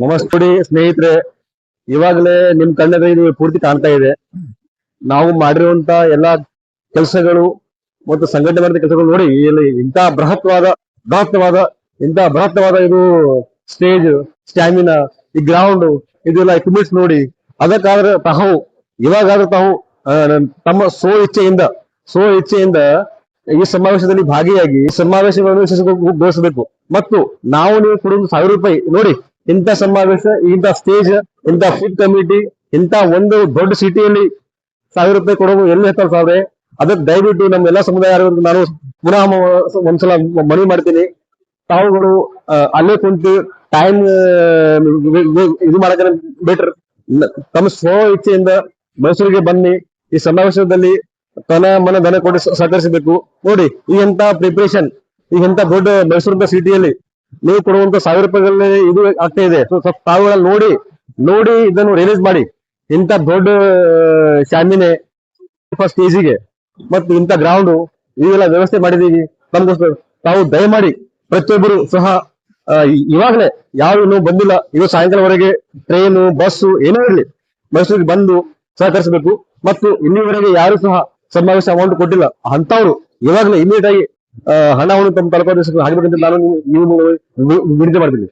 ನಮಸ್ತೆ ಸ್ನೇಹಿತರೆ. ಇವಾಗಲೇ ನಿಮ್ ಕಣ್ಣದ ಇದು ಪೂರ್ತಿ ಕಾಣ್ತಾ ಇದೆ. ನಾವು ಮಾಡಿರುವಂತ ಎಲ್ಲಾ ಕೆಲಸಗಳು ಮತ್ತು ಸಂಘಟನೆ ಮಾಡಿದ ಕೆಲಸಗಳು ನೋಡಿ ಇಲ್ಲಿ ಇಂತ ಬೃಹತ್ವಾದ ಬೃಹತ್ವಾದ ಇಂತ ಬೃಹತ್ವಾದ ಇದು ಸ್ಟೇಜ್ ಸ್ಟ್ಯಾಮಿನಾ ಈ ಗ್ರೌಂಡ್ ಇದೆಲ್ಲ ಎಕ್ವಿಪ್ಮೆಂಟ್ಸ್ ನೋಡಿ. ಅದಕ್ಕಾದ್ರೆ ತಾವು, ಇವಾಗಾದ್ರೂ ತಾವು ತಮ್ಮ ಸ್ವ ಇಚ್ಛೆಯಿಂದ ಸ್ವ ಇಚ್ಛೆಯಿಂದ ಈ ಸಮಾವೇಶದಲ್ಲಿ ಭಾಗಿಯಾಗಿ ಈ ಸಮಾವೇಶಗಳನ್ನು ಯಶಸ್ವಿಗೊಳಿಸಬೇಕು. ಮತ್ತು ನಾವು ನೀವು ಕೊಡುವ ಸಾವಿರ ರೂಪಾಯಿ ನೋಡಿ ಇಂಥ ಸಮಾವೇಶ, ಇಂಥ ಸ್ಟೇಜ್ ಇಂಥ ಫುಡ್ ಕಮಿಟಿ ಇಂಥ ಒಂದು ದೊಡ್ಡ ಸಿಟಿಯಲ್ಲಿ ಸಾವಿರ ರೂಪಾಯಿ ಕೊಡೋದು ಎಲ್ಲಿ ಹೇಳ್ತಾರೆ ಸಾವಿರ ಅದಕ್ಕೆ ದಯವಿಟ್ಟು ನಮ್ಮ ಎಲ್ಲಾ ಸಮುದಾಯ ನಾನು ಪುನಃ ಒಂದ್ಸಲ ಮನವಿ ಮಾಡ್ತೀನಿ. ತಾವುಗಳು ಅಲ್ಲೇ ಕುಂತು ಟೈಮ್ ಇದು ಮಾಡಕ ಬೆಟರ್ ತಮ್ಮ ಸ್ವ ಇಚ್ಛೆಯಿಂದ ಮೈಸೂರಿಗೆ ಬನ್ನಿ. ಈ ಸಮಾವೇಶದಲ್ಲಿ ತನ ಮನ ದನ ಕೊಟ್ಟು ಸಹಕರಿಸಬೇಕು. ನೋಡಿ, ಈ ಪ್ರಿಪರೇಷನ್ ಈ ದೊಡ್ಡ ಮೈಸೂರಿನ ಸಿಟಿಯಲ್ಲಿ ನೀವು ಕೊಡುವಂತ ಸಾವಿರ ರೂಪಾಯಿಗಳಲ್ಲಿ ಇದು ಆಗ್ತಾ ಇದೆ. ಸೊ ಸ್ವಲ್ಪ ತಾವುಗಳಲ್ಲಿ ನೋಡಿ ನೋಡಿ ಇದನ್ನು ರಿಲೀಸ್ ಮಾಡಿ. ಇಂಥ ದೊಡ್ಡ ಶಾಮಿನೆ ಫಸ್ಟ್ ಸ್ಟೇಜಿಗೆ ಮತ್ತು ಇಂಥ ಗ್ರೌಂಡು ಇವೆಲ್ಲ ವ್ಯವಸ್ಥೆ ಮಾಡಿದೀವಿ ನಮ್ಗೋಸ್ಕರ ತಾವು ದಯಮಾಡಿ ಪ್ರತಿಯೊಬ್ಬರು ಸಹ ಇವಾಗಲೇ ಯಾರು ಬಂದಿಲ್ಲ. ಇವತ್ತು ಸಾಯಂಕಾಲವರೆಗೆ ಟ್ರೈನು ಬಸ್ಸು ಏನೇ ಇರಲಿ ಮೈಸೂರಿಗೆ ಬಂದು ಸಹಕರಿಸಬೇಕು. ಮತ್ತು ಇನ್ನೂವರೆಗೆ ಯಾರು ಸಹ ಸಮಾವೇಶ ಅಮೌಂಟ್ ಕೊಟ್ಟಿಲ್ಲ. ಅಂತವ್ರು ಇವಾಗಲೇ ಇಮಿಡಿಯೇಟ್ ಆಗಿ ಹಣವನ್ನು ತಮ್ಮ ತಲುಪೋದು ಆಗಬೇಕಂತ ನಾನು ನೀವು ವಿನಂತಿ ಮಾಡ್ತೀನಿ.